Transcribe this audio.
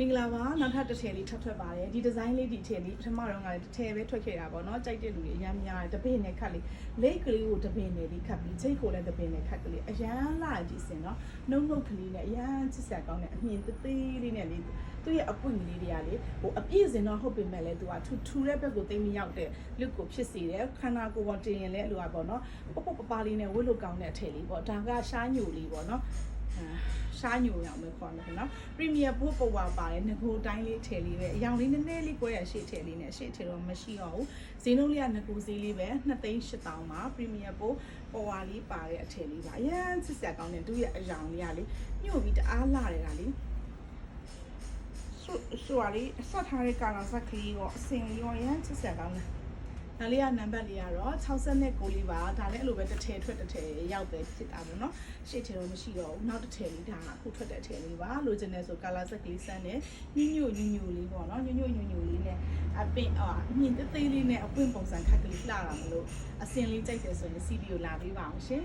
မင်္ဂလာပါနောက်ထပ်တစ်ထည်လေးထပ်ထွက်ပါတယ်ဒီဒီဇိုင်းလေးဒီထည်လေးပထမတော့ကလည်းတစ်ထည်ပဲထွက်ခဲ့တာပေါ့နော်ကြိုက်တဲ့လူတွေအများများတယ်တပင်းနဲ့ခတ်လေးလိတ်ကလေးကိုတပင်းနဲ့လေးခတ်ပြီးချိတ်ကိုလည်းတပင်းနဲ့ခတ်ကလေးအရန်လာကြည့်စင်နော်နှုတ်နှုတ်ကလေးနဲ့အရန်ချစ်ဆက်ကောင်းတဲ့အမြင်သေးသေးလေးနဲ့လေးသူ့ရဲ့အပွင့်ကလေးတွေကလေဟိုအပြည့်စင်တော့ဟုတ်ပေမဲ့လည်းသူကထူထူတဲ့ဘက်ကိုသိမ့်မရောက်တဲ့ look ကိုဖြစ်စေတယ်ခန္ဓာကိုယ်ပေါ်တင်ရင်လည်းအလိုပါပေါ့နော်ပပပပလေးနဲ့ဝတ်လို့ကောင်းတဲ့အထည်လေးပေါ့ဒါကရှားညိုလေးပေါ့နော် ရှားညိုရအောင်ပဲခေါ်မယ်ခင်ဗျာပရီမီယာဘို့ပေါ်ပါပါတယ်ငကိုတိုင်းလေးထည့်လေးပဲအရောင်လေးနည်းနည်းလေးကွဲရရှေ့ထည့်လေးနဲ့ရှေ့ထည့်တော့မရှိတော့ဘူးဈေးနှုန်းလေးကငကိုဈေးလေးပဲ2သိန်း8000ပါပရီမီယာဘို့ပေါ်ဝါလေးပါတဲ့အထည်လေးပါအရန်စစ်ဆက်ကောင်းတယ်သူရဲ့အရောင်လေးကလေညို့ပြီးတအားလာတယ်ကလေဆိုဆိုရီဆက်ထားတဲ့ကာလာဇက်ကလေးရောအစင်လေးရောအရန်စစ်ဆက်ကောင်းတယ် ဒါလေးကနံပါတ်လေးကတော့69လေးပါဒါလည်းအဲ့လိုပဲတစ်ထည်ထွက်တစ်ထည်ရောက်ပဲဖြစ်တာပေါ့နော်ရှေ့ထည်တော့မရှိတော့ဘူးနောက်တစ်ထည်လေးဒါကအခုထွက်တဲ့အထည်လေးပါလိုချင်တယ်ဆိုကာလာဇက်ကလေးစမ်းတယ်ညညို့ညညို့လေးပေါ့နော်ညညို့ညညို့လေးနဲ့အပင်အာမြင်သေးသေးလေးနဲ့အပွင့်ပုံစံခက်ကလေးလှတာမလို့အစင်လေးကြိုက်တယ်ဆိုရင် CD ကိုလာပေးပါအောင်ရှင်